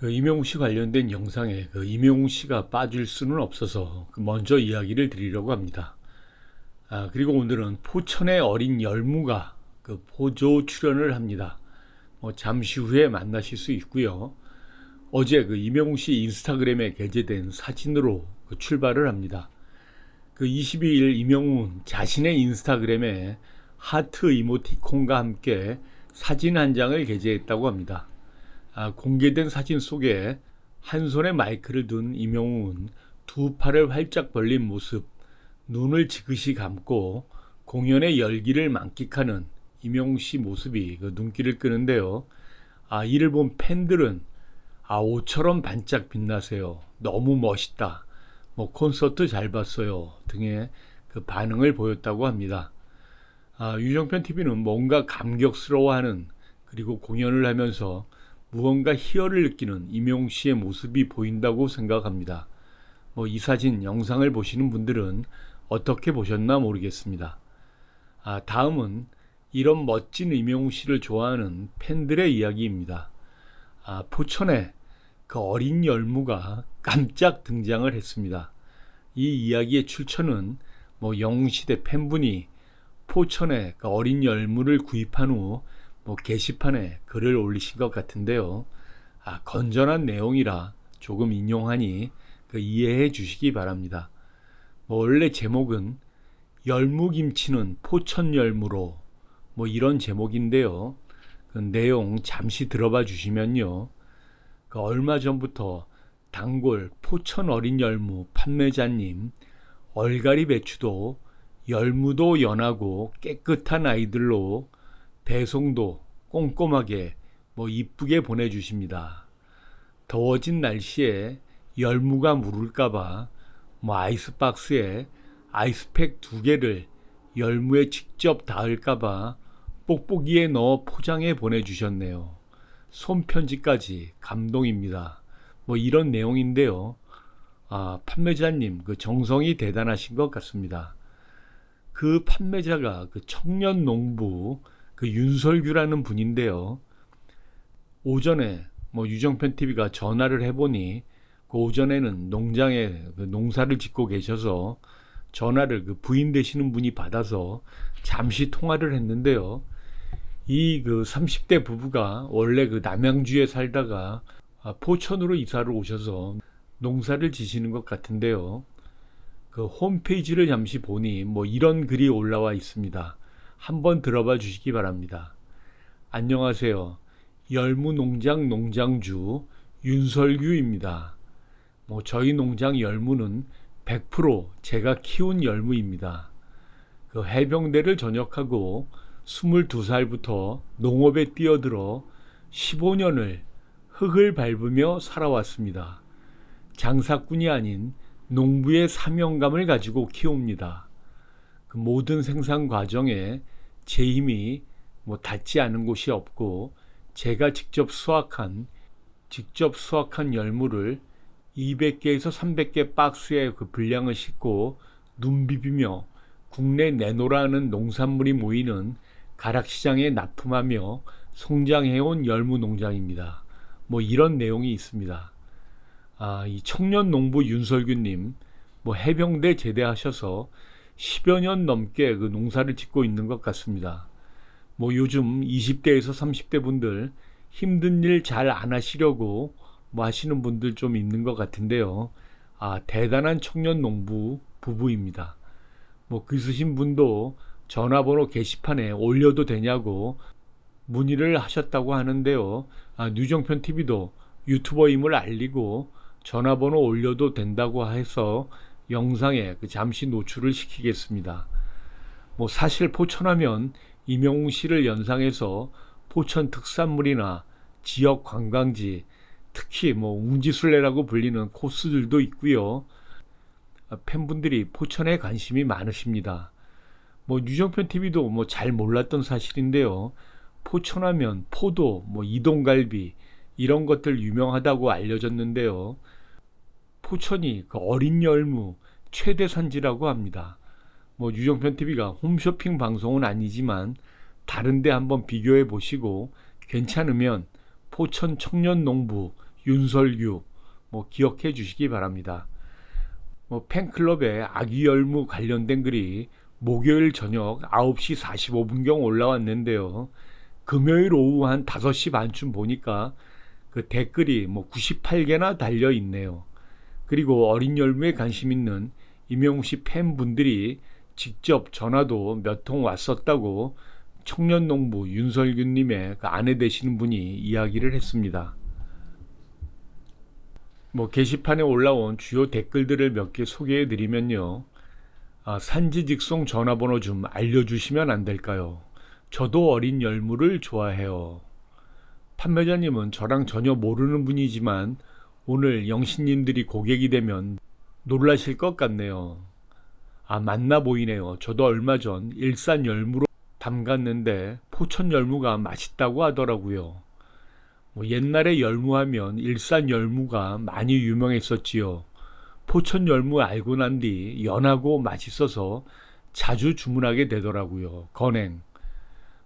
그 이명웅 씨 관련된 영상에 그 이명웅 씨가 빠질 수는 없어서 그 먼저 이야기를 드리려고 합니다. 아, 그리고 오늘은 포천의 어린 열무가 그 보조 출연을 합니다. 뭐 잠시 후에 만나실 수 있고요. 어제 그 이명웅 씨 인스타그램에 게재된 사진으로 그 출발을 합니다. 그 22일 이명웅은 자신의 인스타그램에 하트 이모티콘과 함께 사진 한 장을 게재했다고 합니다. 아, 공개된 사진 속에 한 손에 마이크를 둔 이명웅은 두 팔을 활짝 벌린 모습, 눈을 지그시 감고 공연의 열기를 만끽하는 이명웅 씨 모습이 그 눈길을 끄는데요. 아, 이를 본 팬들은 아, 옷처럼 반짝 빛나세요. 너무 멋있다. 뭐 콘서트 잘 봤어요. 등의 그 반응을 보였다고 합니다. 아, 유정편 TV는 뭔가 감격스러워하는 그리고 공연을 하면서 무언가 희열을 느끼는 이명웅 씨의 모습이 보인다고 생각합니다. 뭐 이 사진 영상을 보시는 분들은 어떻게 보셨나 모르겠습니다. 아, 다음은 이런 멋진 이명웅 씨를 좋아하는 팬들의 이야기입니다. 아, 포천에 그 어린 열무가 깜짝 등장을 했습니다. 이 이야기의 출처는 뭐 영웅시대 팬분이 포천에 그 어린 열무를 구입한 후 뭐 게시판에 글을 올리신 것 같은데요. 아, 건전한 내용이라 조금 인용하니 그 이해해 주시기 바랍니다. 뭐 원래 제목은 열무김치는 포천 열무로 뭐 이런 제목인데요. 그 내용 잠시 들어봐 주시면요. 그 얼마 전부터 단골 포천 어린 열무 판매자님 얼갈이 배추도 열무도 연하고 깨끗한 아이들로 배송도 꼼꼼하게 뭐 이쁘게 보내주십니다. 더워진 날씨에 열무가 무를까봐 뭐 아이스박스에 아이스팩 두 개를 열무에 직접 닿을까봐 뽁뽁이에 넣어 포장해 보내주셨네요. 손편지까지 감동입니다. 뭐 이런 내용인데요. 아, 판매자님, 그 정성이 대단하신 것 같습니다. 그 판매자가 그 청년 농부 그 윤설규라는 분인데요. 오전에 뭐 유정편 TV가 전화를 해보니 그 오전에는 농장에 그 농사를 짓고 계셔서 전화를 그 부인 되시는 분이 받아서 잠시 통화를 했는데요. 이 그 30대 부부가 원래 그 남양주에 살다가 아, 포천으로 이사를 오셔서 농사를 지시는 것 같은데요. 그 홈페이지를 잠시 보니 뭐 이런 글이 올라와 있습니다. 한번 들어봐 주시기 바랍니다. 안녕하세요. 열무농장 농장주 윤설규입니다. 뭐 저희 농장 열무는 100% 제가 키운 열무입니다. 그 해병대를 전역하고 22살부터 농업에 뛰어들어 15년을 흙을 밟으며 살아왔습니다. 장사꾼이 아닌 농부의 사명감을 가지고 키웁니다. 그 모든 생산 과정에 제 힘이 뭐 닿지 않은 곳이 없고 제가 직접 수확한 직접 수확한 열무를 200개에서 300개 박스에 그 분량을 싣고 눈 비비며 국내 내놓으라는 농산물이 모이는 가락시장에 납품하며 성장해온 열무 농장입니다. 뭐 이런 내용이 있습니다. 아, 이 청년 농부 윤설규님, 뭐 해병대 제대하셔서 10여 년 넘게 그 농사를 짓고 있는 것 같습니다. 뭐 요즘 20대에서 30대 분들 힘든 일 잘 안 하시려고 뭐 하시는 분들 좀 있는 것 같은데요. 아, 대단한 청년 농부 부부입니다. 뭐 글쓰신 분도 전화번호 게시판에 올려도 되냐고 문의를 하셨다고 하는데요. 아, 뉴정편 TV도 유튜버임을 알리고 전화번호 올려도 된다고 해서 영상에 그 잠시 노출을 시키겠습니다. 뭐 사실 포천하면 이명웅 씨를 연상해서 포천 특산물이나 지역 관광지 특히 뭐 웅지순례라고 불리는 코스들도 있고요. 아, 팬분들이 포천에 관심이 많으십니다. 뭐 유정편 TV도 뭐 잘 몰랐던 사실인데요. 포천하면 포도, 뭐 이동갈비 이런 것들 유명하다고 알려졌는데요. 포천이 그 어린 열무 최대 산지라고 합니다. 뭐 유정편 TV가 홈쇼핑 방송은 아니지만 다른데 한번 비교해 보시고 괜찮으면 포천 청년 농부 윤설규 뭐 기억해 주시기 바랍니다. 뭐 팬클럽에 아기 열무 관련된 글이 목요일 저녁 9시 45분경 올라왔는데요. 금요일 오후 한 5시 반쯤 보니까 그 댓글이 뭐 98개나 달려 있네요. 그리고 어린 열무에 관심 있는 임영웅 씨 팬분들이 직접 전화도 몇 통 왔었다고 청년 농부 윤설균 님의 그 아내 되시는 분이 이야기를 했습니다. 뭐 게시판에 올라온 주요 댓글들을 몇 개 소개해 드리면요. 아, 산지 직송 전화번호 좀 알려주시면 안 될까요? 저도 어린 열무를 좋아해요. 판매자님은 저랑 전혀 모르는 분이지만 오늘 영신님들이 고객이 되면 놀라실 것 같네요. 아, 맞나 보이네요. 저도 얼마 전 일산 열무로 담갔는데 포천 열무가 맛있다고 하더라고요. 뭐 옛날에 열무하면 일산 열무가 많이 유명했었지요. 포천 열무 알고 난 뒤 연하고 맛있어서 자주 주문하게 되더라고요. 건행.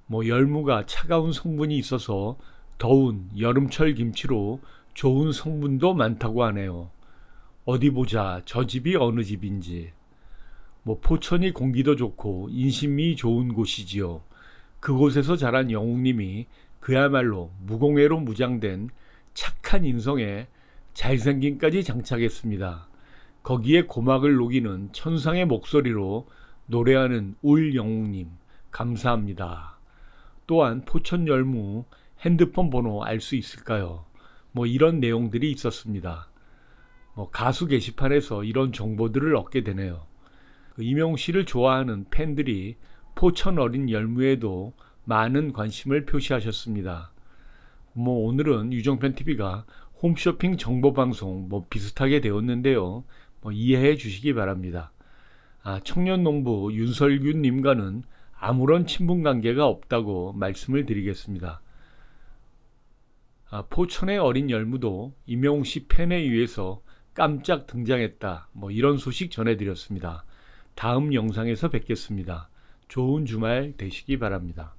뭐 열무가 차가운 성분이 있어서 더운 여름철 김치로 좋은 성분도 많다고 하네요. 어디 보자. 저 집이 어느 집인지. 뭐 포천이 공기도 좋고 인심이 좋은 곳이지요. 그곳에서 자란 영웅님이 그야말로 무공해로 무장된 착한 인성에 잘생김까지 장착했습니다. 거기에 고막을 녹이는 천상의 목소리로 노래하는 울 영웅님 감사합니다. 또한 포천 열무 핸드폰 번호 알 수 있을까요? 뭐 이런 내용들이 있었습니다. 뭐 가수 게시판에서 이런 정보들을 얻게 되네요. 그 이명웅 씨를 좋아하는 팬들이 포천 어린 열무에도 많은 관심을 표시하셨습니다. 뭐 오늘은 유정편 TV가 홈쇼핑 정보 방송 뭐 비슷하게 되었는데요. 뭐 이해해 주시기 바랍니다. 아, 청년농부 윤설균 님과는 아무런 친분 관계가 없다고 말씀을 드리겠습니다. 아, 포천의 어린 열무도 임영웅 씨 팬에 의해서 깜짝 등장했다. 뭐 이런 소식 전해드렸습니다. 다음 영상에서 뵙겠습니다. 좋은 주말 되시기 바랍니다.